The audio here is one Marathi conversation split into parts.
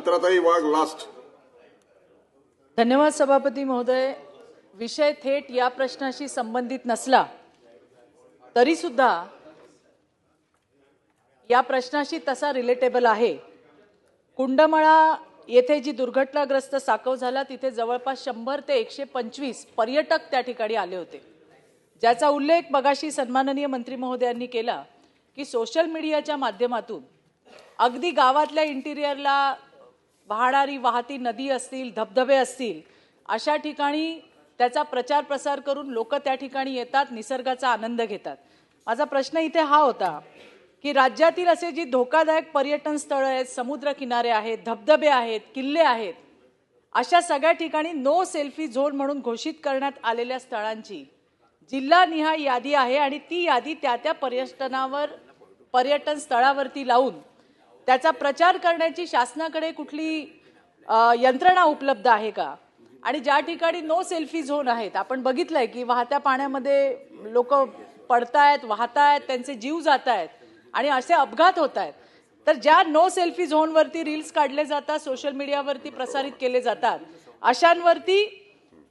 चित्राताई वाघ लास्ट धन्यवाद सभापती महोदय. विषय थेट या प्रश्नाशी संबंधित नसला तरी सुद्धा या प्रश्नाशी तसा रिलेटेबल आहे. कुंडमळा येथे जी दुर्घटनाग्रस्त साकव झाला तिथे जवळपास शंभर ते एकशे पंचवीस पर्यटक त्या ठिकाणी आले होते. ज्याचा उल्लेख मगाशी सन्माननीय मंत्री महोदयांनी केला की सोशल मीडियाच्या माध्यमातून अगदी गावातल्या इंटिरियरला वाहणारी वाहती नदी असतील धबधबे असतील अशा ठिकाणी त्याचा प्रचार प्रसार करून लोक त्या ठिकाणी येतात निसर्गाचा आनंद घेतात. माझा प्रश्न इथे हा होता की राज्यातील असे जी धोकादायक पर्यटन स्थळं आहेत समुद्रकिनारे आहेत धबधबे आहेत किल्ले आहेत अशा सगळ्या ठिकाणी नो सेल्फी झोन म्हणून घोषित करण्यात आलेल्या स्थळांची जिल्हानिहाय यादी आहे आणि ती यादी त्या त्या पर्यटनावर पर्यटन स्थळावरती लावून त्याचा प्रचार करण्याची शासनाकडे कुठली यंत्रणा उपलब्ध आहे का? आणि ज्या ठिकाणी नो सेल्फी झोन आहेत आपण बघितलंय की वाहत्या पाण्यामध्ये लोक पडतायत वाहतायत त्यांचे जीव जात आहेत आणि असे अपघात होत आहेत तर ज्या नो सेल्फी झोनवरती रील्स काढले जातात सोशल मीडियावरती प्रसारित केले जातात अशांवरती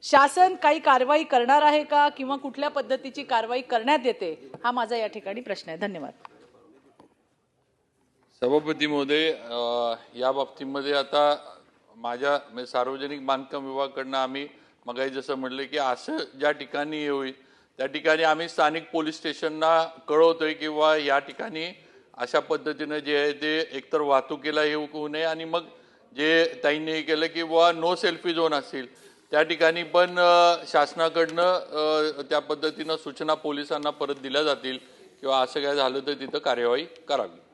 शासन काही कारवाई करणार आहे का? किंवा कुठल्या पद्धतीची कारवाई करण्यात येते? हा माझा या ठिकाणी प्रश्न आहे. धन्यवाद. सभापती महोदय या बाबतीमध्ये आता माझ्या म्हणजे सार्वजनिक बांधकाम विभागाकडनं आम्ही मगाही जसं म्हटलं की असं ज्या ठिकाणी होईल त्या ठिकाणी आम्ही स्थानिक पोलीस स्टेशनना कळवतोय किंवा या ठिकाणी अशा पद्धतीनं जे आहे ते एकतर वाहतुकीला येऊ होऊ नये आणि मग जे ताईंनी हे केलं की बुवा नो सेल्फी झोन असतील त्या ठिकाणी पण शासनाकडनं त्या पद्धतीनं सूचना पोलिसांना परत दिल्या जातील किंवा असं काय झालं तर तिथं कार्यवाही करावी.